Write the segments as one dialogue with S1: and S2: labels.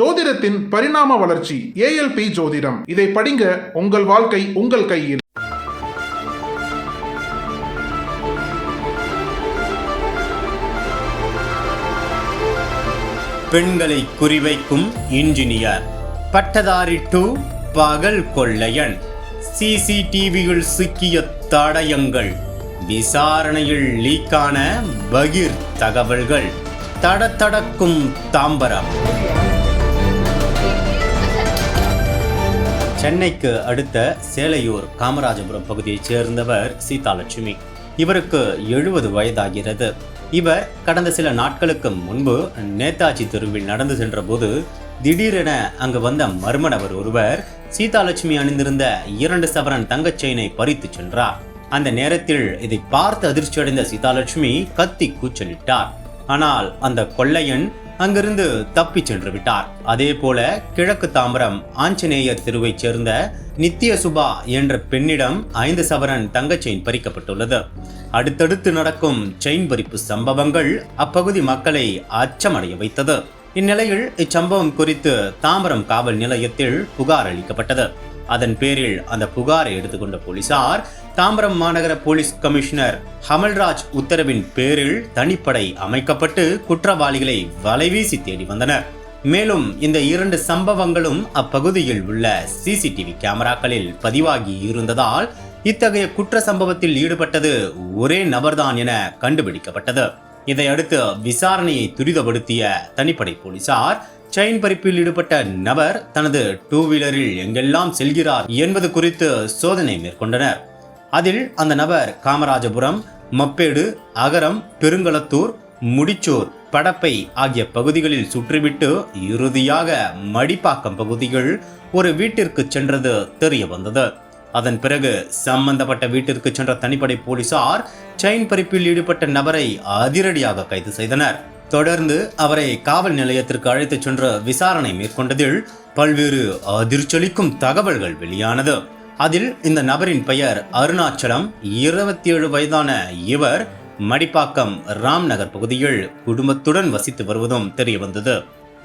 S1: ஜோதிடத்தின் பரிணாம வளர்ச்சி ஏஎல்பி ஜோதிடம். இதை படிங்க உங்கள் வாழ்க்கை உங்கள் கையில்.
S2: பெண்களை குறிவைக்கும் இன்ஜினியர் பட்டதாரி டு பகல் கொள்ளையன் சிசிடிவியில் சிக்கிய தடயங்கள் விசாரணையில் லீக்கான பகிர் தகவல்கள் தடத்தடக்கும் தாம்பரம். சென்னைக்கு அடுத்த சேலையூர் காமராஜபுரம் பகுதியைச் சேர்ந்தவர் சீதாலட்சுமி. இவருக்கு எழுபது வயதாகிறது. இவர் கடந்த சில நாட்களுக்கு முன்பு நேதாஜி தெருவில் நடந்து சென்றபோது திடீரென அங்கு வந்த மர்ம நபர் ஒருவர் சீதாலட்சுமி அணிந்திருந்த இரண்டு சவரன் தங்கச் செயினை பறித்து சென்றார். அந்த நேரத்தில் இதை பார்த்து அதிர்ச்சியடைந்த சீதாலட்சுமி கத்தி கூச்சலிட்டார். ஆனால் அந்த கொள்ளையன் அங்கிருந்து தப்பி சென்று விட்டார் அதே போல கிழக்கு தாம்பரம் ஆஞ்சநேயர் தெருவைச் சேர்ந்த நித்திய சுபா என்ற பெண்ணிடம் ஐந்து சவரன் தங்க செயின் பறிக்கப்பட்டுள்ளது. அடுத்தடுத்து நடக்கும் செயின் பறிப்பு சம்பவங்கள் அப்பகுதி மக்களை அச்சமடைய வைத்தது. இந்நிலையில் இச்சம்பவம் குறித்து தாம்பரம் காவல் நிலையத்தில் புகார் அளிக்கப்பட்டது. அதன் பேரில் அந்த புகாரை எடுத்துக்கொண்ட போலீசார் தாம்பரம் மாநகர போலீஸ் கமிஷனர் ஹமல்ராஜ் உத்தரவின் பேரில் தனிப்படை அமைக்கப்பட்டு குற்றவாளிகளை வலைவீசி தேடி வந்தனர். மேலும் இந்த இரண்டு சம்பவங்களும் அப்பகுதியில் உள்ள சிசிடிவி கேமராக்களில் பதிவாகி இருந்ததால் இத்தகைய குற்ற சம்பவத்தில் ஈடுபட்டது ஒரே நபர்தான் என கண்டுபிடிக்கப்பட்டது. இதையடுத்து விசாரணையை துரிதப்படுத்திய தனிப்படை போலீசார் செயின் பறிப்பில் ஈடுபட்ட நபர் தனது டூ வீலரில் எங்கெல்லாம் செல்கிறார் என்பது குறித்து சோதனை மேற்கொண்டனர். அதில் அந்த நபர் காமராஜபுரம் மப்பேடு அகரம் பெருங்களத்தூர் முடிச்சூர் படப்பை ஆகிய பகுதிகளில் சுற்றிவிட்டு இறுதியாக மடிப்பாக்கம் பகுதியில் ஒரு வீட்டிற்கு சென்றது தெரிய வந்தது. அதன் பிறகு சம்பந்தப்பட்ட வீட்டிற்கு சென்ற தனிப்படை போலீசார் செயின் பறிப்பில் ஈடுபட்ட நபரை அதிரடியாக கைது செய்தனர். தொடர்ந்து அவரை காவல் நிலையத்திற்கு அழைத்துச் சென்ற விசாரணை மேற்கொண்டதில் பல்வேறு அதிர்ச்சலிக்கும் தகவல்கள் வெளியானது. அதில் இந்த நபரின் பெயர் அருணாச்சலம் இருபத்தி ஏழு வயதான இவர் மடிப்பாக்கம் ராம்நகர் பகுதியில் குடும்பத்துடன் வசித்து வருவதும் தெரிய வந்தது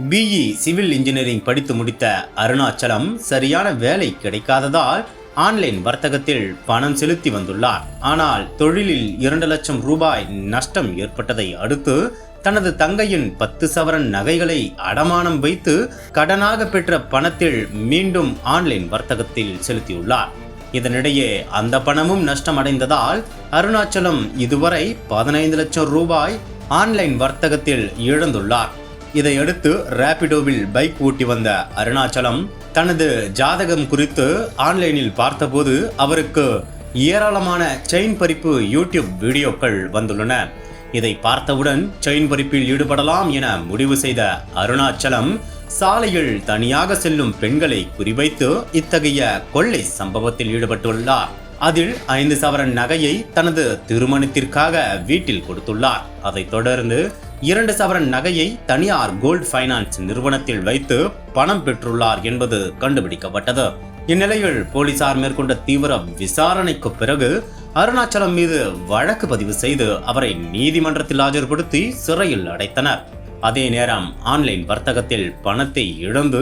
S2: பிஇ சிவில் இன்ஜினியரிங் படித்து முடித்த அருணாச்சலம் சரியான வேலை கிடைக்காததால் ஆன்லைன் வர்த்தகத்தில் பணம் செலுத்தி வந்துள்ளார். ஆனால் தொழிலில் இரண்டு லட்சம் ரூபாய் நஷ்டம் ஏற்பட்டதை அடுத்து தனது தங்கையின் பத்து சவரன் நகைகளை அடமானம் வைத்து கடனாக பெற்ற பணத்தில் மீண்டும் ஆன்லைன் வர்த்தகத்தில் செலுத்தியுள்ளார். இதனிடையே அந்த பணமும் நஷ்டமடைந்ததால் அருணாச்சலம் இதுவரை பதினைந்து லட்சம் ரூபாய் ஆன்லைன் வர்த்தகத்தில் இழந்துள்ளார். இதையடுத்து ரேபிடோவில் பைக் ஓட்டி வந்த அருணாச்சலம் தனது ஜாதகம் குறித்து ஆன்லைனில் பார்த்தபோது அவருக்கு ஏராளமான செயின் பறிப்பு யூடியூப் வீடியோக்கள் வந்துள்ளன. இதை பார்த்தவுடன் செயின் பறிப்பில் ஈடுபடலாம் என முடிவு செய்த அருணாச்சலம் சாலையில் தனியாக செல்லும் பெண்களை குறிவைத்து இத்தகைய கொள்ளை சம்பவத்தில் ஈடுபட்டுள்ளார். அதில் ஐந்து சவரன் நகையை தனது திருமணத்திற்காக வீட்டில் கொடுத்துள்ளார். அதைத் தொடர்ந்து இரண்டு சவரன் நகையை தனியார் கோல்ட் ஃபைனான்ஸ் நிறுவனத்தில் வைத்து பணம் பெற்றுள்ளார் என்பது கண்டுபிடிக்கப்பட்டது. இந்நிலையில் போலீசார் மேற்கொண்ட தீவிர விசாரணைக்கு பிறகு அருணாச்சலம் மீது வழக்கு பதிவு செய்து அவரை நீதிமன்றத்தில் ஆஜர்படுத்தி சிறையில் அடைத்தனர். அதே நேரம் ஆன்லைன் வர்த்தகத்தில் பணத்தை இழந்து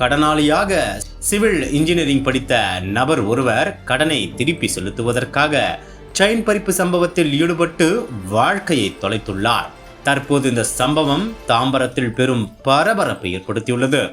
S2: கடனாளியாக சிவில் இன்ஜினியரிங் படித்த நபர் ஒருவர் கடனை திருப்பி செலுத்துவதற்காக செயின் பறிப்பு சம்பவத்தில் ஈடுபட்டு வாழ்க்கையை தொலைத்துள்ளார். தற்போது இந்த சம்பவம் தாம்பரத்தில் பெரும் பரபரப்பை ஏற்படுத்தியுள்ளது.